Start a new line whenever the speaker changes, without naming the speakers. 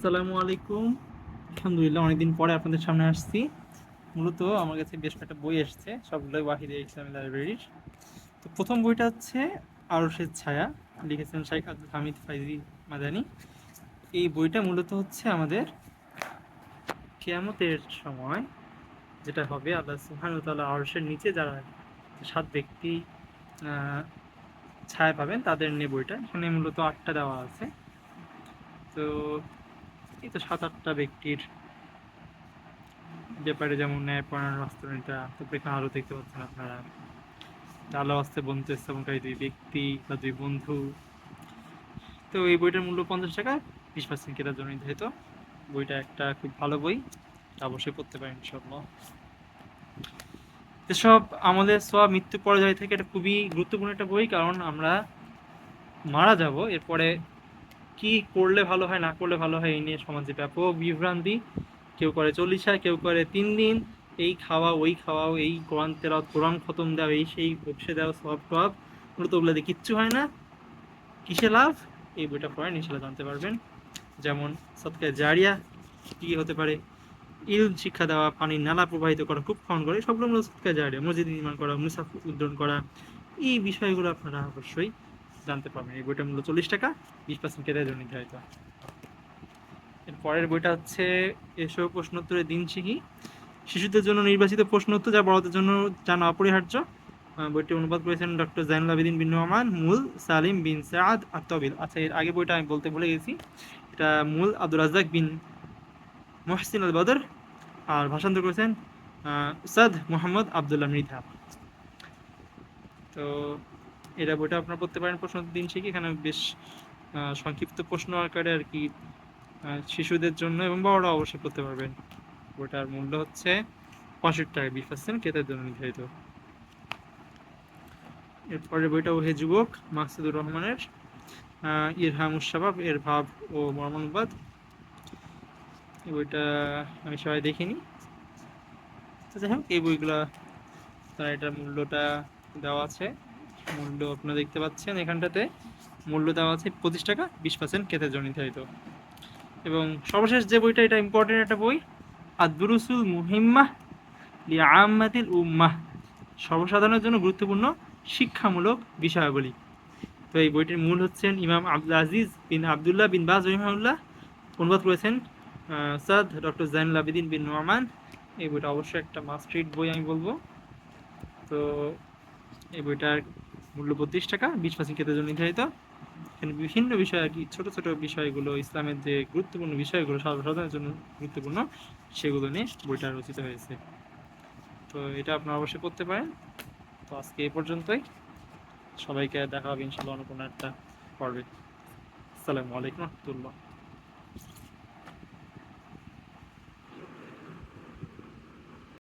আসসালামু আলাইকুম। আলহামদুলিল্লাহ, অনেকদিন পরে আপনাদের সামনে আসছি। মূলত আমার কাছে বেশ কয়েকটা বই এসছে, সবগুলোই ওয়াহিদে ইসলামী লাইব্রেরির। তো প্রথম বইটা হচ্ছে আরশের ছায়া, লিখেছেন শাইখ আব্দুল হামিদ ফাইজি মাদানি। এই বইটা মূলত হচ্ছে আমাদের কেয়ামতের সময়, যেটা হবে আল্লাহ সুহান তাল্লাহ আরশের নিচে যারা সাত ব্যক্তি ছায়া পাবেন, তাদের নিয়ে বইটা। এখানে মূলত আটটা দেওয়া আছে। তো এই তো সাত আটটা ব্যক্তির ব্যাপারে যেমন ন্যায় পড়ানোর বাস্তবতা তারপরে আরও দেখতে পাচ্ছেন আপনারা। আল্লাহ আসতে বন্ধু স্থাপনকারী দুই ব্যক্তি বা দুই বন্ধু। তো এই বইটার মূল্য পঞ্চাশ টাকা, বিশ পার্সেন্ট কেনার জন্য নির্ধারিত। বইটা একটা খুব ভালো বই অবশ্যই পড়তে পারেন ইনশাল্লাহ এসব আমাদের সব মৃত্যু পর্যায় থেকে এটা খুবই গুরুত্বপূর্ণ একটা বই, কারণ আমরা মারা যাব, এরপরে কি করলে ভালো হয়, না করলে ভালো হয়, এই নিয়ে সমাজে ব্যাপক বিভ্রান্তি। কেউ করে চল্লিশ কেউ করে তিন দিন। এই খাওয়া, ওই খাওয়াও এই কোরআন তেরাত কোরআন খতম দেওয়া, এই সেই বসে দেওয়া সব টব মূলত দিয়ে কিচ্ছু হয় না। কিসে লাভ? এই বইটা পড়ে ইনশাল্লাহ জানতে পারবেন। যেমন সৎকা জারিয়া, কি হতে পারে? ইল শিক্ষা দেওয়া পানির নালা প্রবাহিত করা খুব ক্ষণ করে সবগুলো মূলত সৎকা জারিয়া। মসজিদ নির্মাণ করা মুসাফ উদ্যান করা, এই বিষয়গুলো আপনারা অবশ্যই জানতে পারবেন। এই বইটা মূল্য চল্লিশ টাকা, বিশ পার্সেন্ট কেটে জন্য নির্ধারিত। এর পরের বইটা হচ্ছে এসব প্রশ্নোত্তরের দিন শিখি শিশুদের জন্য নির্বাচিত প্রশ্নোত্তর যা বড়দের জন্য জানা অপরিহার্য। বইটি অনুবাদ করেছেন ডক্টর জাইনুল আবেদিন বিন রহমান মূল সালিম বিন সাদ আত্তবিল আচ্ছা এর আগে বইটা আমি বলতে ভুলে গেছি। এটা মূল আব্দুল রাজ্জাক বিন মোহসিন আল বদর আর ভাষান্তর করেছেন উস্তাদ মোহাম্মদ আবদুল্লাহ মৃধা। তো এটা বইটা আপনারা পড়তে পারেন প্রশ্ন দিন শিখি এখানে বেশ সংক্ষিপ্ত প্রশ্ন আকারে আর কি শিশুদের জন্য এবং বড়রা অবশ্যই পড়তে পারবেন। বইটার মূল্য হচ্ছে পঁয়ষট্টি টাকা বিশ পার্সেন্ট ক্রেতার জন্য নির্ধারিত। এরপরে বইটা ওহে যুবক মাকসুদুর রহমানের আহ, ইরহামুস শাবাব এর ভাব ও মর্মানুবাদ। এই বইটা আমি সবাই দেখিনি। তো যাই হোক এই বইগুলা তারা এটার মূল্যটা দেওয়া আছে। মূল্য আপনারা দেখতে পাচ্ছেন, এখানটাতে মূল্য দেওয়া আছে পঁচিশ টাকা, বিশ পার্সেন্ট কেতের জন্য নির্ধারিত। এবং সর্বশেষ যে বইটা, এটা ইম্পর্টেন্ট একটা বই, আদবুরুসুল মুহিম্মাহ লিআম্মাতিল উম্মাহ। সর্বসাধারণের জন্য গুরুত্বপূর্ণ শিক্ষামূলক বিষয়াবলী। তো এই বইটির মূল হচ্ছেন ইমাম আব্দুল আজিজ বিন আবদুল্লাহ বিন বাজ রহিমাউল্লাহ অনুবাদ করেছেন সাদ, ডক্টর জাইনুল আবিদিন বিন নোয়ামান। এই বইটা অবশ্যই একটা মাস্ট রিড বই আমি বলব। তো এই বইটার মূল্য বত্রিশ টাকা বিশ পার্সেন্ট ক্ষেত্রের জন্য নির্ধারিত। এখানে বিভিন্ন বিষয় আর কি, ছোট ছোট বিষয়গুলো, ইসলামের যে গুরুত্বপূর্ণ বিষয়গুলো, সর্বসাধারণের জন্য গুরুত্বপূর্ণ, সেগুলো নিয়ে বইটা রচিত হয়েছে। তো এটা আপনারা অবশ্যই করতে পারেন। তো আজকে এ পর্যন্তই। সবাইকে দেখা হবে ইনশাল্লাহ একটা পর্বে। আসসালামু আলাইকুম রহমতুল্লাহ।